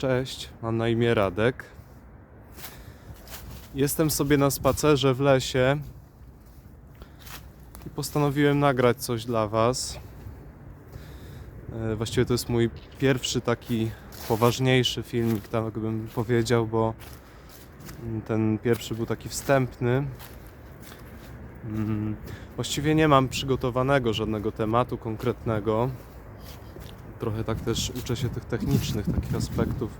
Cześć, mam na imię Radek. Jestem sobie na spacerze w lesie i postanowiłem nagrać coś dla Was. E, Właściwie to jest mój pierwszy taki poważniejszy filmik, tak bym powiedział, bo ten pierwszy był taki wstępny. Mm, Właściwie nie mam przygotowanego żadnego tematu konkretnego trochę tak też uczę się tych technicznych takich aspektów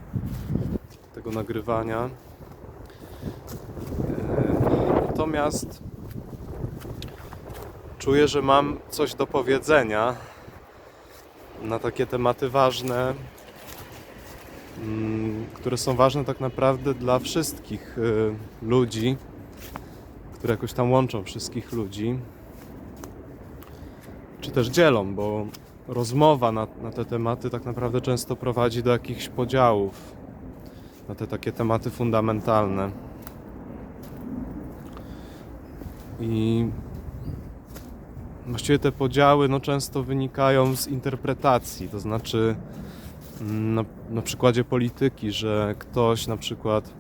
tego nagrywania. E, Natomiast czuję, że mam coś do powiedzenia na takie tematy ważne, mm, które są ważne tak naprawdę dla wszystkich e, ludzi, które jakoś tam łączą wszystkich ludzi, czy też dzielą, bo rozmowa na, na te tematy tak naprawdę często prowadzi do jakichś podziałów na te takie tematy fundamentalne. I właściwie te podziały no, często wynikają z interpretacji, to znaczy mm, na, na przykładzie polityki, że ktoś na przykład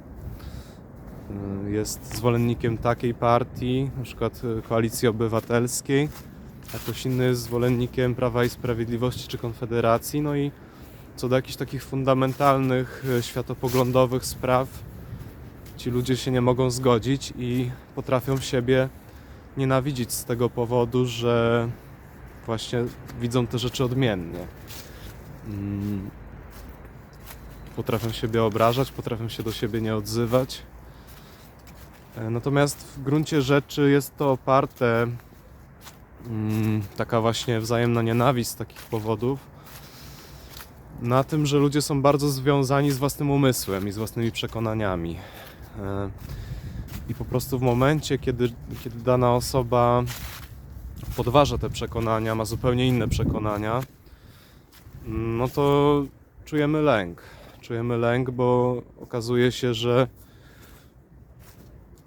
y, jest zwolennikiem takiej partii, na przykład y, koalicji obywatelskiej, a ktoś inny jest zwolennikiem Prawa i Sprawiedliwości czy Konfederacji. No i co do jakichś takich fundamentalnych, e, światopoglądowych spraw, ci ludzie się nie mogą zgodzić i potrafią siebie nienawidzić z tego powodu, że właśnie widzą te rzeczy odmiennie. Mm. Potrafią siebie obrażać, potrafią się do siebie nie odzywać. E, Natomiast w gruncie rzeczy jest to oparte taka właśnie wzajemna nienawiść z takich powodów na tym, że ludzie są bardzo związani z własnym umysłem i z własnymi przekonaniami. E, I po prostu w momencie, kiedy, kiedy dana osoba podważa te przekonania, ma zupełnie inne przekonania, no to czujemy lęk. Czujemy lęk, bo okazuje się, że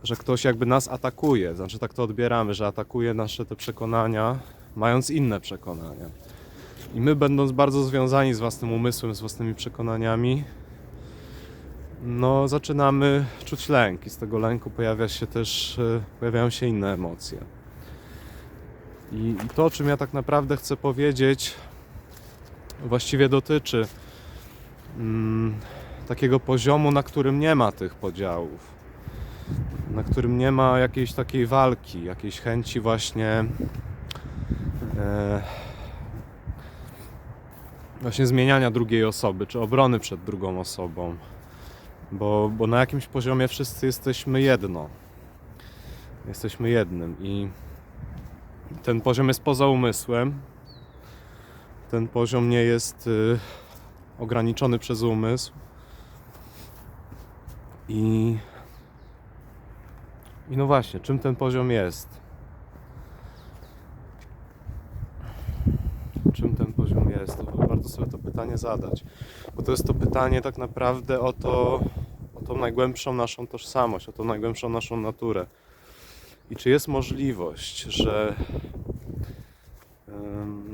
że ktoś jakby nas atakuje, znaczy tak to odbieramy, że atakuje nasze te przekonania, mając inne przekonania. I my, będąc bardzo związani z własnym umysłem, z własnymi przekonaniami, no zaczynamy czuć lęk i z tego lęku pojawia się też, e, pojawiają się inne emocje. I, I to, o czym ja tak naprawdę chcę powiedzieć, właściwie dotyczy mm, takiego poziomu, na którym nie ma tych podziałów na którym nie ma jakiejś takiej walki, jakiejś chęci właśnie e, właśnie zmieniania drugiej osoby, czy obrony przed drugą osobą. Bo, bo na jakimś poziomie wszyscy jesteśmy jedno. Jesteśmy jednym i ten poziom jest poza umysłem. Ten poziom nie jest y, ograniczony przez umysł. I i no właśnie, czym ten poziom jest? Czym ten poziom jest? To warto sobie to pytanie zadać. Bo to jest to pytanie tak naprawdę o to, o tą najgłębszą naszą tożsamość, o tą najgłębszą naszą naturę. I czy jest możliwość, że,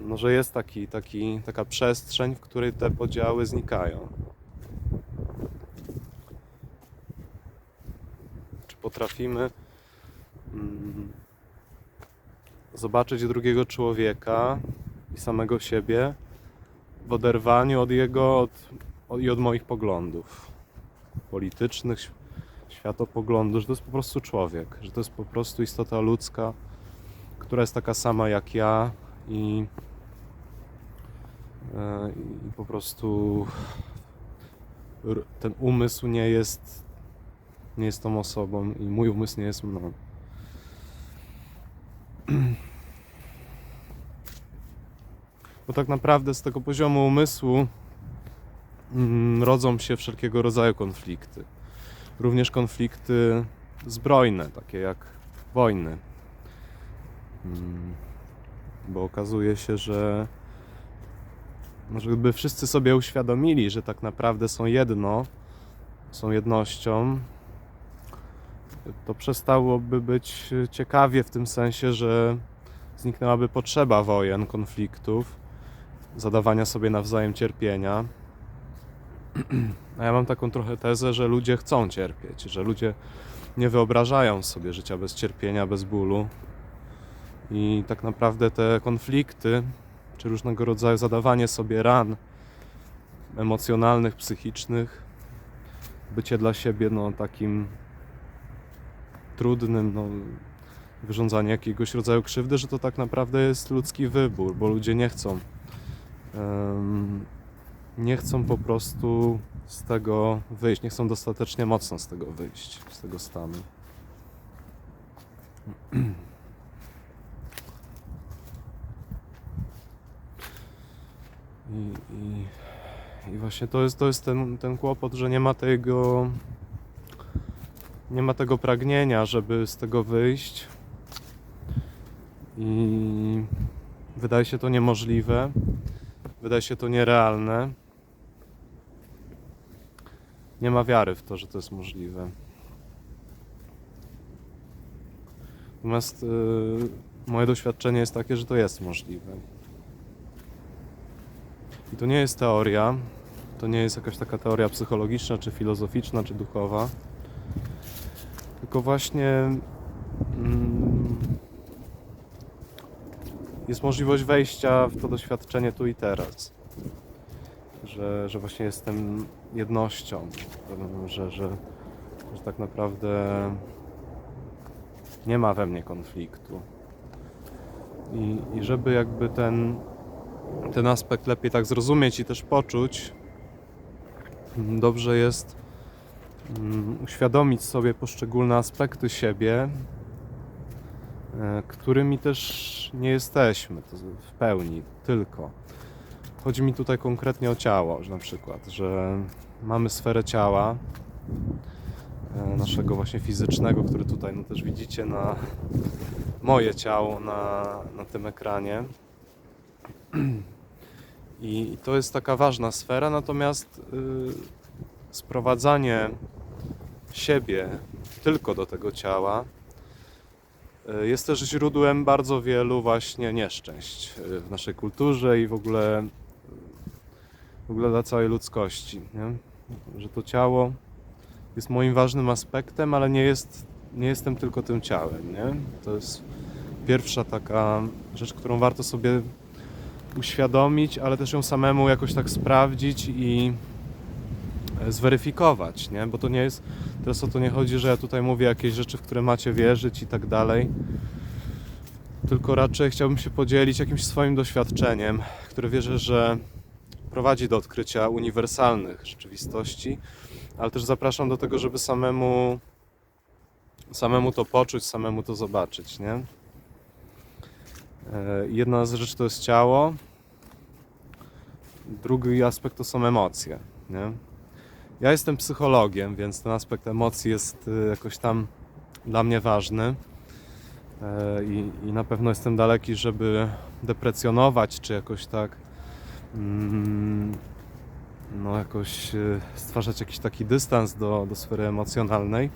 no, że jest taki, taki, taka przestrzeń, w której te podziały znikają? Czy potrafimy mm, zobaczyć drugiego człowieka i samego siebie w oderwaniu od jego od, od, i od moich poglądów politycznych, światopoglądu, że to jest po prostu człowiek, że to jest po prostu istota ludzka, która jest taka sama jak ja i, e, i po prostu ten umysł nie jest nie jest tą osobą i mój umysł nie jest mną. Bo tak naprawdę z tego poziomu umysłu mm, rodzą się wszelkiego rodzaju konflikty. Również konflikty zbrojne, takie jak wojny. Mm, Bo okazuje się, że może gdyby wszyscy sobie uświadomili, że tak naprawdę są jedno, są jednością, to przestałoby być ciekawie w tym sensie, że zniknęłaby potrzeba wojen, konfliktów, zadawania sobie nawzajem cierpienia. A ja mam taką trochę tezę, że ludzie chcą cierpieć, że ludzie nie wyobrażają sobie życia bez cierpienia, bez bólu. I tak naprawdę te konflikty, czy różnego rodzaju zadawanie sobie ran emocjonalnych, psychicznych, bycie dla siebie no, takim trudnym, no, wyrządzanie jakiegoś rodzaju krzywdy, że to tak naprawdę jest ludzki wybór, bo ludzie nie chcą. em, nie chcą po prostu z tego wyjść, nie chcą dostatecznie mocno z tego wyjść, z tego stanu. I, i, i właśnie to jest, to jest ten, ten kłopot, że nie ma tego nie ma tego pragnienia, żeby z tego wyjść. I wydaje się to niemożliwe. Wydaje się to nierealne. Nie ma wiary w to, że to jest możliwe. Natomiast yy, moje doświadczenie jest takie, że to jest możliwe. I to nie jest teoria, to nie jest jakaś taka teoria psychologiczna, czy filozoficzna, czy duchowa. Tylko właśnie mm, jest możliwość wejścia w to doświadczenie tu i teraz. Że, że właśnie jestem jednością, że, że, że tak naprawdę nie ma we mnie konfliktu. I, i żeby jakby ten, ten aspekt lepiej tak zrozumieć i też poczuć, mm, dobrze jest uświadomić sobie poszczególne aspekty siebie, e, którymi też nie jesteśmy w pełni, tylko. Chodzi mi tutaj konkretnie o ciało, że na przykład, że mamy sferę ciała e, naszego właśnie fizycznego, który tutaj no też widzicie na moje ciało na, na tym ekranie. I, I to jest taka ważna sfera, natomiast y, sprowadzanie siebie tylko do tego ciała y, jest też źródłem bardzo wielu właśnie nieszczęść y, w naszej kulturze i w ogóle w ogóle dla całej ludzkości, nie? że to ciało jest moim ważnym aspektem, ale nie jest nie jestem tylko tym ciałem, nie? To jest pierwsza taka rzecz, którą warto sobie uświadomić, ale też ją samemu jakoś tak sprawdzić i e, zweryfikować, nie? Bo to nie jest, teraz o to nie chodzi, że ja tutaj mówię jakieś rzeczy, w które macie wierzyć i tak dalej, tylko raczej chciałbym się podzielić jakimś swoim doświadczeniem, które wierzę, że prowadzi do odkrycia uniwersalnych rzeczywistości, ale też zapraszam do tego, żeby samemu samemu to poczuć, samemu to zobaczyć, nie? E, Jedna z rzeczy to jest ciało, drugi aspekt to są emocje, nie? Ja jestem psychologiem, więc ten aspekt emocji jest y, jakoś tam dla mnie ważny E, i, i na pewno jestem daleki, żeby deprecjonować, czy jakoś tak mm, no jakoś y, stwarzać jakiś taki dystans do, do sfery emocjonalnej.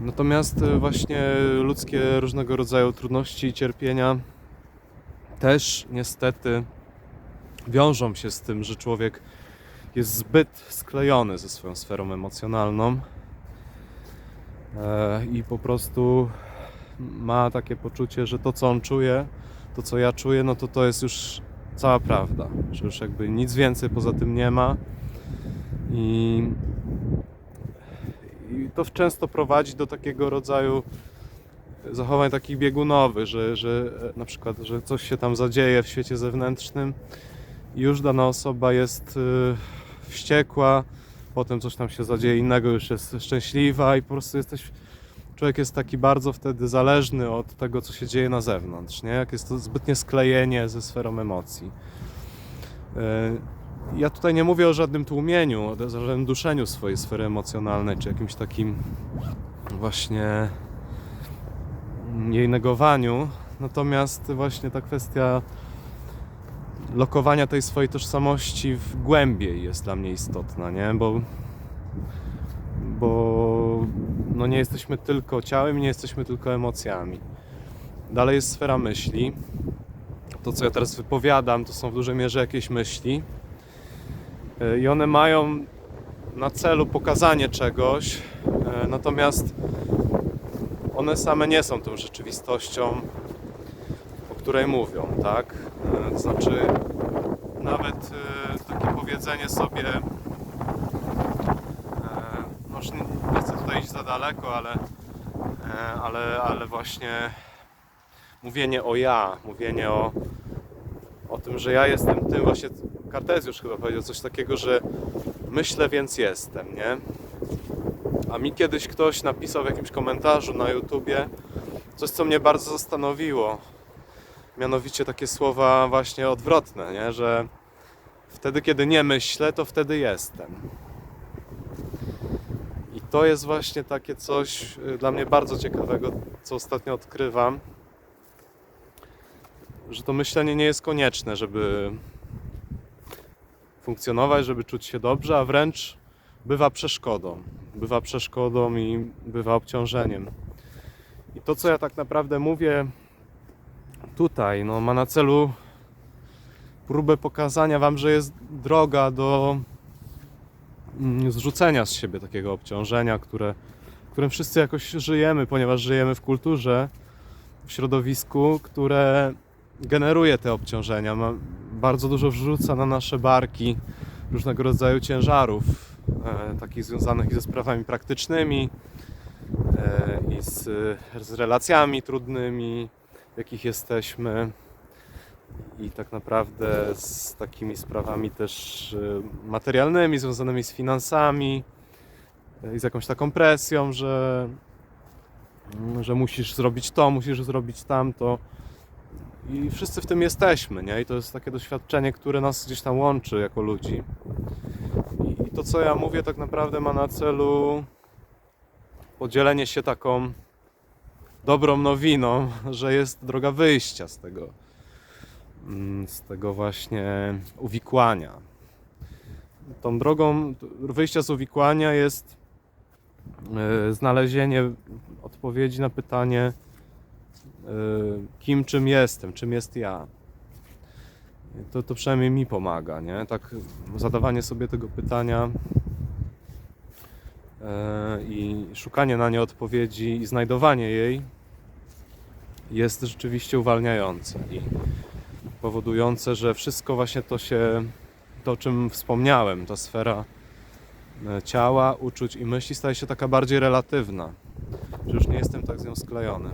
Natomiast e, właśnie ludzkie różnego rodzaju trudności i cierpienia też niestety wiążą się z tym, że człowiek jest zbyt sklejony ze swoją sferą emocjonalną e, i po prostu ma takie poczucie, że to co on czuje, to co ja czuję, no to to jest już cała prawda, że już jakby nic więcej poza tym nie ma. I i to często prowadzi do takiego rodzaju zachowań takich biegunowych, że, że e, na przykład, że coś się tam zadzieje w świecie zewnętrznym już dana osoba jest y, wściekła, potem coś tam się zadzieje innego, już jest szczęśliwa i po prostu jesteś człowiek jest taki bardzo wtedy zależny od tego, co się dzieje na zewnątrz, nie? Jak jest to zbytnie sklejenie ze sferą emocji. Y, ja tutaj nie mówię o żadnym tłumieniu, o żadnym duszeniu swojej sfery emocjonalnej, czy jakimś takim właśnie jej negowaniu. Natomiast właśnie ta kwestia lokowania tej swojej tożsamości w głębiej jest dla mnie istotna, nie? Bo, bo no nie jesteśmy tylko ciałem, nie jesteśmy tylko emocjami. Dalej jest sfera myśli. To, co ja teraz wypowiadam, to są w dużej mierze jakieś myśli. E, I one mają na celu pokazanie czegoś, e, natomiast one same nie są tą rzeczywistością, o której mówią, tak? To znaczy, nawet e, takie powiedzenie sobie, może nie, nie chcę tutaj iść za daleko, ale, e, ale, ale właśnie mówienie o ja, mówienie o, o tym, że ja jestem tym, właśnie Kartezjusz chyba powiedział coś takiego, że myślę, więc jestem, nie? A mi kiedyś ktoś napisał w jakimś komentarzu na YouTubie coś, co mnie bardzo zastanowiło. Mianowicie takie słowa właśnie odwrotne, nie? Że wtedy, kiedy nie myślę, to wtedy jestem. I to jest właśnie takie coś y, dla mnie bardzo ciekawego, co ostatnio odkrywam, że to myślenie nie jest konieczne, żeby funkcjonować, żeby czuć się dobrze, a wręcz bywa przeszkodą. Bywa przeszkodą i bywa obciążeniem. I to, co ja tak naprawdę mówię tutaj, no, ma na celu próbę pokazania Wam, że jest droga do mm, zrzucenia z siebie takiego obciążenia, które, którym wszyscy jakoś żyjemy, ponieważ żyjemy w kulturze, w środowisku, które generuje te obciążenia. Ma, bardzo dużo wrzuca na nasze barki różnego rodzaju ciężarów, e, takich związanych ze sprawami praktycznymi, e, i z, z relacjami trudnymi, jakich jesteśmy, i tak naprawdę z takimi sprawami też e, materialnymi, związanymi z finansami e, i z jakąś taką presją, że, że musisz zrobić to, musisz zrobić tamto. I wszyscy w tym jesteśmy, nie? I to jest takie doświadczenie, które nas gdzieś tam łączy jako ludzi. I to, co ja mówię, tak naprawdę ma na celu podzielenie się taką dobrą nowiną, że jest droga wyjścia z tego, mm, z tego właśnie uwikłania. Tą drogą wyjścia z uwikłania jest e, znalezienie odpowiedzi na pytanie, y, kim, czym jestem, czym jest ja. To, to przynajmniej mi pomaga, nie? Tak zadawanie sobie tego pytania i szukanie na nie odpowiedzi i znajdowanie jej jest rzeczywiście uwalniające i powodujące, że wszystko właśnie to się, to o czym wspomniałem, ta sfera y, ciała, uczuć i myśli staje się taka bardziej relatywna, że już nie jestem tak z nią sklejony.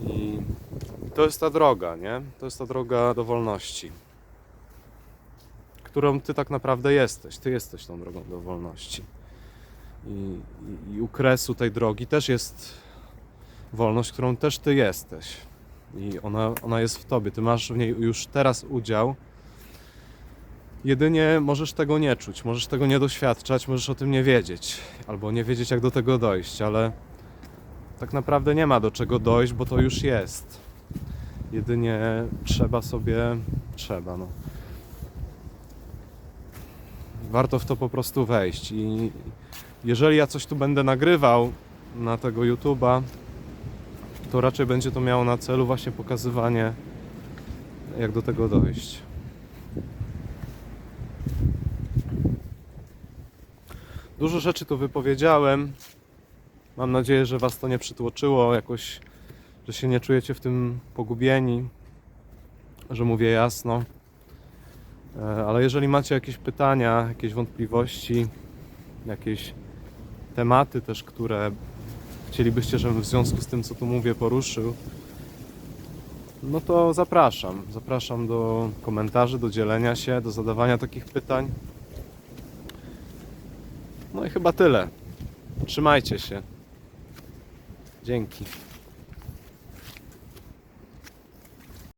I to jest ta droga, nie? To jest ta droga do wolności, którą ty tak naprawdę jesteś. Ty jesteś tą drogą do wolności. I, i, i u kresu tej drogi też jest wolność, którą też ty jesteś. I ona, ona jest w tobie. Ty masz w niej już teraz udział. Jedynie możesz tego nie czuć, możesz tego nie doświadczać, możesz o tym nie wiedzieć, albo nie wiedzieć, jak do tego dojść, ale tak naprawdę nie ma do czego dojść, bo to już jest. Jedynie trzeba sobie, trzeba, no. Warto w to po prostu wejść i jeżeli ja coś tu będę nagrywał na tego YouTube'a, to raczej będzie to miało na celu właśnie pokazywanie, jak do tego dojść. Dużo rzeczy tu wypowiedziałem. Mam nadzieję, że Was to nie przytłoczyło jakoś, że się nie czujecie w tym pogubieni, że mówię jasno. E, Ale jeżeli macie jakieś pytania, jakieś wątpliwości, jakieś tematy też, które chcielibyście, żebym w związku z tym, co tu mówię, poruszył, no to zapraszam. Zapraszam do komentarzy, do dzielenia się, do zadawania takich pytań. No i chyba tyle. Trzymajcie się. Dzięki.